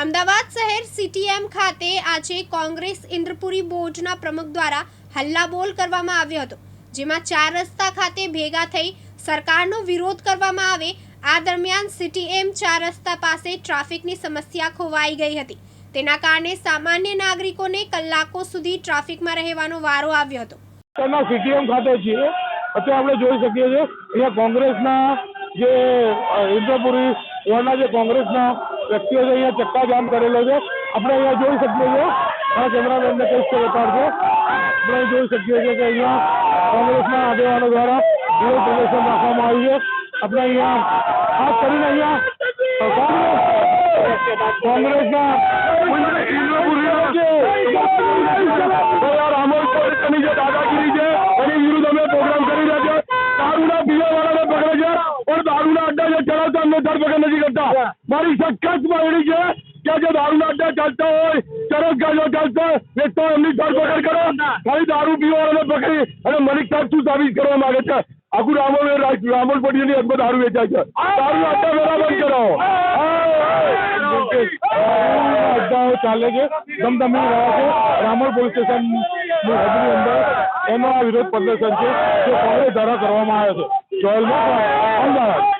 અમદાવાદ શહેર સીટીએમ ખાતે આજે કોંગ્રેસ ઇન્દ્રપુરી બોર્ડના પ્રમુખ દ્વારા હલ્લાબોલ કરવામાં આવ્યો હતો, જેમાં ચાર રસ્તા ખાતે ભેગા થઈ સરકારનો વિરોધ કરવામાં આવે, આ દરમિયાન સીટીએમ ચાર રસ્તા પાસે ટ્રાફિકની સમસ્યા ખોવાઈ ગઈ હતી. તેના કારણે સામાન્ય નાગરિકોને કલાકો સુધી ટ્રાફિકમાં રહેવાનો વારો આવ્યો હતો. સીટીએમ ખાતે છીએ. અત્યારે આપણે જોઈ શકીએ છીએ, અહીંયા કોંગ્રેસના જે ઇન્દ્રપુરી વોર્ડના જે કોંગ્રેસના વ્યક્તિઓ છે અહીંયા ચક્કાજામ કરેલો છે આપણે અહીંયા જોઈ શકીએ છીએ આ કેમેરામેનને કહીશ તો બતાડજો આપણે જોઈ શકીએ છીએ કે અહીંયા કોંગ્રેસના આગેવાનો દ્વારા વિરોધ પ્રદર્શન રાખવામાં આવ્યું છે આપણે અહીંયા ખાસ કરીને અહીંયા અ, કોંગ્રેસ કોંગ્રેસના ઇન્દ્રપુરીના જે યાર અમોલ કોલેજની જે દાદાગીરી છે એની વિરુદ્ધ અમે પ્રોગ્રામ કરી રહ્યા છે દારૂના પીવાવાળાને પકડે છે પણ દારૂના અડ્ડા જે ચલાવતા એમને ધરપકડ નથી કરતા મારી સખત માંગણી છે કે જે દારૂના અડ્ડા ચાલતા હોય ચરસ ગાડીઓ ચાલતા વેચતા હોય એમની ધરપકડ કરો ખાલી દારૂ પીવાવાળાને પકડી અને મલિક સાહેબ શું સાબિત કરવા માંગે છે આખું રામોલ રામોલ પટીની હદમાં દારૂ વેચાય છે દારૂ અડ્ડા વેરા બંધ કરો અડ્ડાઓ ચાલે છે ધમધમી રહ્યા છે રામોલ પોલીસ સ્ટેશન હદની અંદર એનો આ વિરોધ પ્રદર્શન છે જે કોંગ્રેસ દ્વારા કરવામાં આવે છે જોયેલ અમદાવાદ